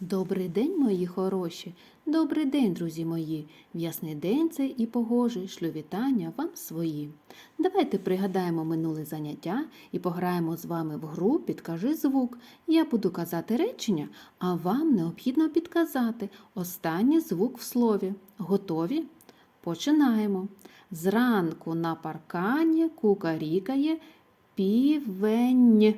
Добрий день, мої хороші, добрий день, друзі мої. В ясний день цей і погожий, шлю вітання вам свої. Давайте пригадаємо минуле заняття і пограємо з вами в гру Підкажи звук. Я буду казати речення, а вам необхідно підказати останній звук в слові. Готові? Починаємо. Зранку на паркані кукарікає півень.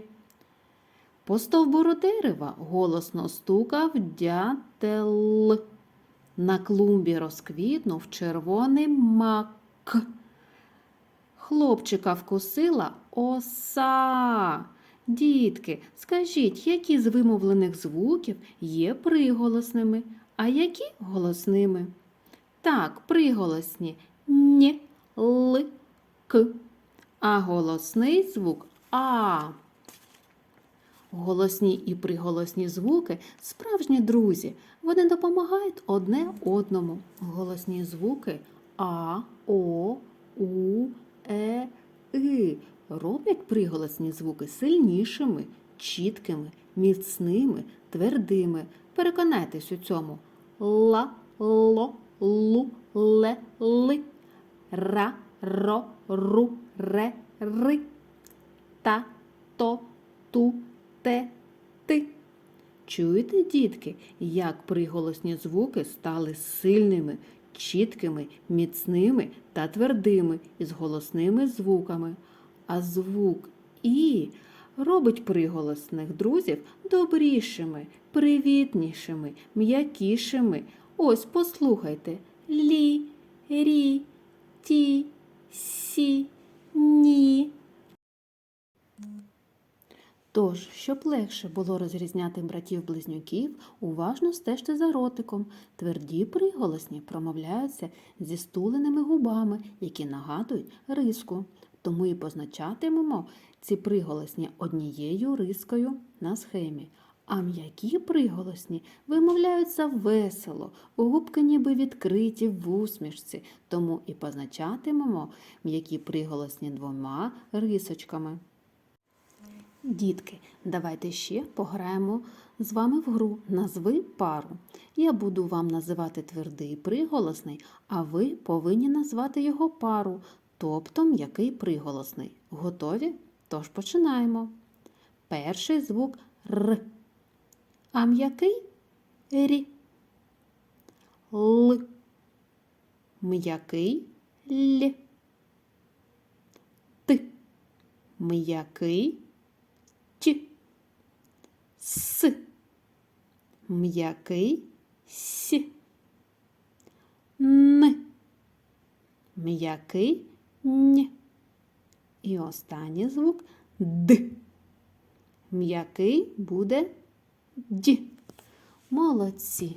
По стовбуру дерева голосно стукав дятел. На клумбі розквітнув червоний мак. Хлопчика вкусила оса. Дітки, скажіть, які з вимовлених звуків є приголосними, а які голосними? Так, приголосні н, л, к, а голосний звук а. Голосні і приголосні звуки справжні друзі. Вони допомагають одне одному. Голосні звуки А, О, У, Е, И роблять приголосні звуки сильнішими, чіткими, міцними, твердими. Переконайтесь у цьому. Ла, ло, лу, ле, ли, ра, ро, ру, ре, ри, та, то, ту, те, ти. Чуєте, дітки, як приголосні звуки стали сильними, чіткими, міцними та твердими із голосними звуками. А звук І робить приголосних друзів добрішими, привітнішими, м'якішими. Ось послухайте лі, рі, ті, сі, ні. Тож, щоб легше було розрізняти братів-близнюків, уважно стежте за ротиком. Тверді приголосні промовляються зі стуленими губами, які нагадують риску. Тому і позначатимемо ці приголосні однією рискою на схемі. А м'які приголосні вимовляються весело, губки ніби відкриті в усмішці, тому і позначатимемо м'які приголосні двома рисочками. Дітки, давайте ще пограємо з вами в гру Назви пару. Я буду вам називати твердий приголосний, а ви повинні назвати його пару, тобто м'який приголосний. Готові? Тож починаємо. Перший звук Р. А м'який Рі. Л. М'який Л. Т. М'який. С. М'який С. Н. М'який Н. І останній звук Д. М'який буде Д. Молодці.